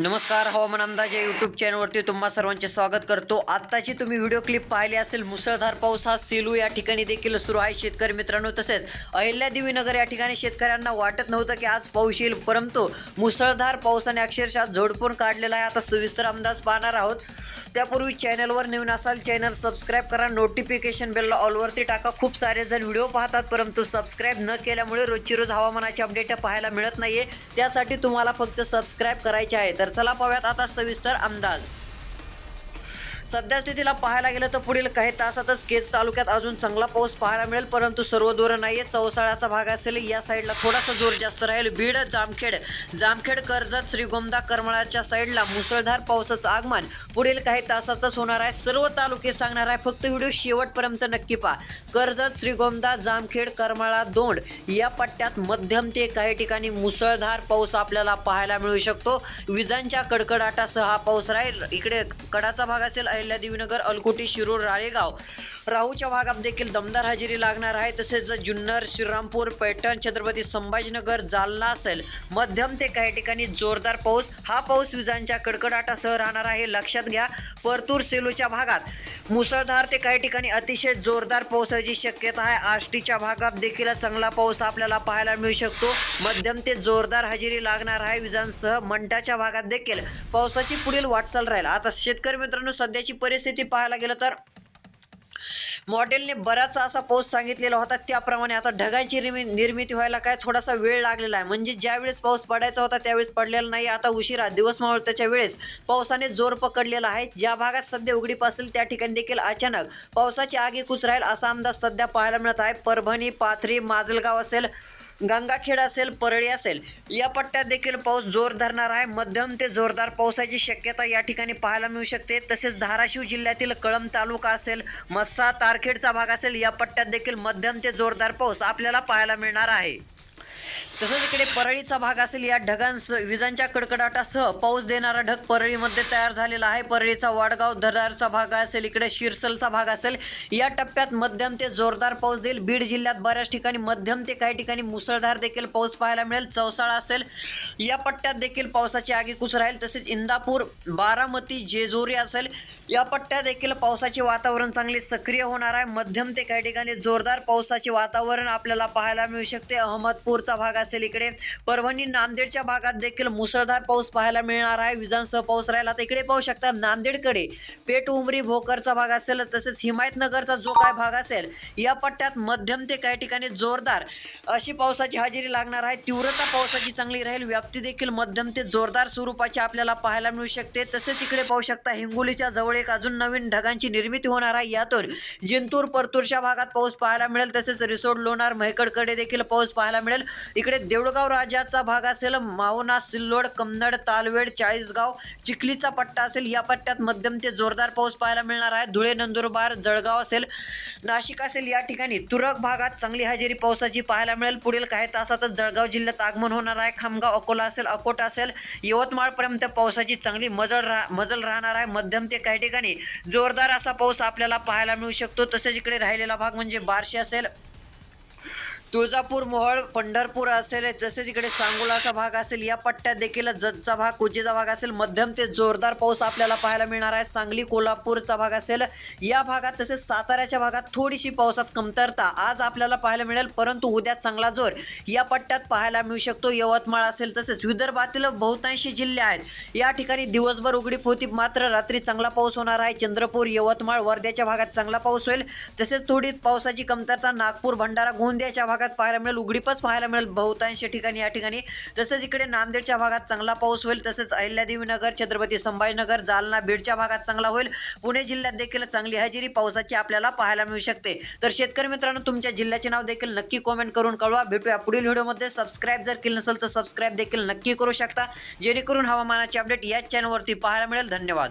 नमस्कार हवामान अंदाज या यूट्यूब चॅनलवरती तुम्हा सर्वांचे स्वागत करतो. आत्ताची तुम्ही व्हिडिओ क्लिप पाहिली असेल मुसळधार पाऊस हा सेलू या ठिकाणी देखील सुरू आहे शेतकरी मित्रांनो. तसेच अहिल्यादेवी नगर या ठिकाणी शेतकऱ्यांना वाटत नव्हतं की आज पाऊस येईल परंतु मुसळधार पावसाने अक्षरशः झोडपून काढलेला आहे. आता सविस्तर अंदाज पाहणार आहोत. त्यापूर्वी चॅनलवर नवीन असाल चॅनल सबस्क्राईब करा. नोटिफिकेशन बेलला ऑलवरती टाका. खूप सारे जण व्हिडिओ पाहतात परंतु सबस्क्राईब न केल्यामुळे रोजची रोज हवामानाची अपडेट पाहायला मिळत नाही त्यासाठी तुम्हाला फक्त सबस्क्राईब करायचे आहे. तर चला पाहूयात आता सविस्तर अंदाज. सध्या स्थितीला पाहायला गेलं तर पुढील काही तासातच केज तालुक्यात अजून चांगला पाऊस पाहायला मिळेल परंतु सर्व दूर नाहीये. चौसाळ्याचा भाग असेल या साईडला थोडासा जोर जास्त राहील. बीड जामखेड जामखेड कर्जत श्रीगोंदा करमळाच्या साईडला मुसळधार पावसाचं आगमन. पुढील काही तासातच होणार आहे. सर्व तालुके सांगणार आहे. फक्त व्हिडिओ शेवटपर्यंत नक्की पहा. कर्जत श्रीगोंदा जामखेड करमाळा दोंड या पट्ट्यात मध्यम ते काही ठिकाणी मुसळधार पाऊस आपल्याला पाहायला मिळू शकतो. विजांच्या कडकडाटासह हा पाऊस राहील. इकडे कडाचा भाग असेल अहिल्यादेवीनगर अलकुटी शिरूर राळेगाव. राहूच्या भागात देखील दमदार हजेरी लागणार आहे. तसेच जुन्नर श्रीरामपूर पैठण छत्रपती संभाजीनगर जालना असेल मध्यम ते काही ठिकाणी जोरदार पाऊस. हा पाऊस विजांच्या कडकडाटासह राहणार आहे. लक्षात घ्या परतूर सेलूच्या भागात मुसळधार ते काही ठिकाणी अतिशय जोरदार पावसाची शक्यता आहे. आष्टीच्या भागात देखील चांगला पाऊस आपल्याला पाहायला मिळू शकतो. मध्यम ते जोरदार हजेरी लागणार आहे. विजांसह मंठाच्या भागात देखील पावसाची पुढील वाटचाल राहील. आता शेतकरी मित्रांनो सध्याची परिस्थिती पाहायला गेलं तर मॉडेलने बराच असा पाऊस सांगितलेला होता. त्याप्रमाणे आता ढगांची निर्मि निर्मिती व्हायला काय थोडासा वेळ लागलेला आहे. म्हणजे ज्यावेळेस पाऊस पडायचा होता त्यावेळेस पडलेला नाही. आता उशिरा दिवस मावळत्याच्या वेळेस पावसाने जोर पकडलेला आहे. ज्या भागात सध्या उघडीप असेल त्या ठिकाणी देखील अचानक पावसाची आगीकूच राहील असा अंदाज सध्या पाहायला मिळत आहे. परभणी पाथरी माजलगाव असेल गंगाखेड असेल परळी असेल या पट्ट्यात देखील पाऊस जोर धरणार आहे. मध्यम ते जोरदार पावसाची शक्यता या ठिकाणी पाहायला मिळू शकते. तसेच धाराशिव जिल्ह्यातील कळंब तालुका असेल मस्सा तारखेडचा भाग असेल या पट्ट्यात देखील मध्यम ते जोरदार पाऊस आपल्याला पाहायला मिळणार आहे. तसंच इकडे परळीचा भाग असेल या ढगांस विजांच्या कडकडाटासह पाऊस देणारा ढग परळीमध्ये तयार झालेला आहे. परळीचा वाडगाव धरारचा भाग असेल इकडे शिरसलचा भाग असेल या टप्प्यात मध्यम ते जोरदार पाऊस देईल. बीड जिल्ह्यात बऱ्याच ठिकाणी मध्यम ते काही ठिकाणी मुसळधार देखील पाऊस पाहायला मिळेल. चौसाळा असेल या पट्ट्यात देखील पावसाची आगीकूच राहील. तसेच इंदापूर बारामती जेजुरी असेल या पट्ट्यात देखील पावसाचे वातावरण चांगले सक्रिय होणार आहे. मध्यम ते काही ठिकाणी जोरदार पावसाचे वातावरण आपल्याला पाहायला मिळू शकते. अहमदपूरचा भाग असेल इकडे. परभणी नांदेडच्या भागात देखील मुसळधार पाऊस पाहायला मिळणार आहे. विजांसह पाऊस राहिला तर इकडे पाहू शकता नांदेडकडे पेट उमरी भोकरचा भाग असेल तसेच हिमायतनगरचा जो काय भाग असेल या पट्ट्यात मध्यम ते काही ठिकाणी जोरदार अशी पावसाची हजेरी लागणार आहे. तीव्रता पावसाची चांगली राहील. व्याप्ती देखील मध्यम ते जोरदार स्वरूपाची आपल्याला पाहायला मिळू शकते. तसेच इकडे पाहू शकता हिंगोलीच्या जवळ एक अजून नवीन ढगांची निर्मिती होणार आहे. यातून जिंतूर परतूरच्या भागात पाऊस पाहायला मिळेल. तसेच रिसोड लोणार म्हैकडकडे देखील पाऊस पाहायला मिळेल. इकडे देवळगाव राजाचा भाग असेल मावना सिल्लोड कन्नड तालवेड चाळीसगाव चिखलीचा पट्टा असेल या पट्ट्यात मध्यम ते जोरदार पाऊस पाहायला मिळणार आहे. धुळे नंदुरबार जळगाव असेल नाशिक असेल या ठिकाणी तुरळक भागात चांगली हजेरी पावसाची पाहायला मिळेल. पुढील काही तासातच जळगाव जिल्ह्यात आगमन होणार आहे. खामगाव अकोला असेल अकोट असेल यवतमाळपर्यंत पावसाची चांगली मजल राह मजल राहणार आहे. मध्यम ते काही ठिकाणी जोरदार असा पाऊस आपल्याला पाहायला मिळू शकतो. तसेच इकडे राहिलेला भाग म्हणजे बारशी असेल. तुळजापूर मोहोळ पंढरपूर असेल तसेच इकडे सांगोलाचा भाग असेल या पट्ट्यात देखील जतचा भाग कुजेचा भाग असेल मध्यम ते जोरदार पाऊस आपल्याला पाहायला मिळणार आहे. सांगली कोल्हापूरचा भाग असेल या भागात तसेच साताऱ्याच्या भागात थोडीशी पावसात कमतरता आज आपल्याला पाहायला मिळेल. परंतु उद्या चांगला जोर या पट्ट्यात पाहायला मिळू शकतो. यवतमाळ असेल तसेच विदर्भातील बहुतांशी जिल्हे आहेत. या ठिकाणी दिवसभर उघडीप होती. मात्र रात्री चांगला पाऊस होणार आहे. चंद्रपूर यवतमाळ वर्ध्याच्या भागात चांगला पाऊस होईल. तसेच थोडी पावसाची कमतरता नागपूर भंडारा गोंदियाच्या भागात पाहायला मिळेल. उघडीपच पाहायला मिळेल. बहुतांश ठिकाणी या ठिकाणी. तसेच इकडे नांदेडच्या भागात चांगला पाऊस होईल. तसेच अहिल्यादेवी नगर छत्रपती संभाजीनगर जालना बीडच्या भागात चांगला होईल. पुणे जिल्ह्यात देखील चांगली हजेरी पावसाची आपल्याला पाहायला मिळू शकते. तर शेतकरी मित्रांनो तुमच्या जिल्ह्याचे नाव देखील नक्की कॉमेंट करून कळवा. भेटूया पुढील व्हिडिओमध्ये. सबस्क्राईब जर केलं नसेल तर सबस्क्राईब देखील नक्की करू शकता. जेणेकरून हवामानाचे अपडेट याच चॅनलवरती पाहायला मिळेल. धन्यवाद.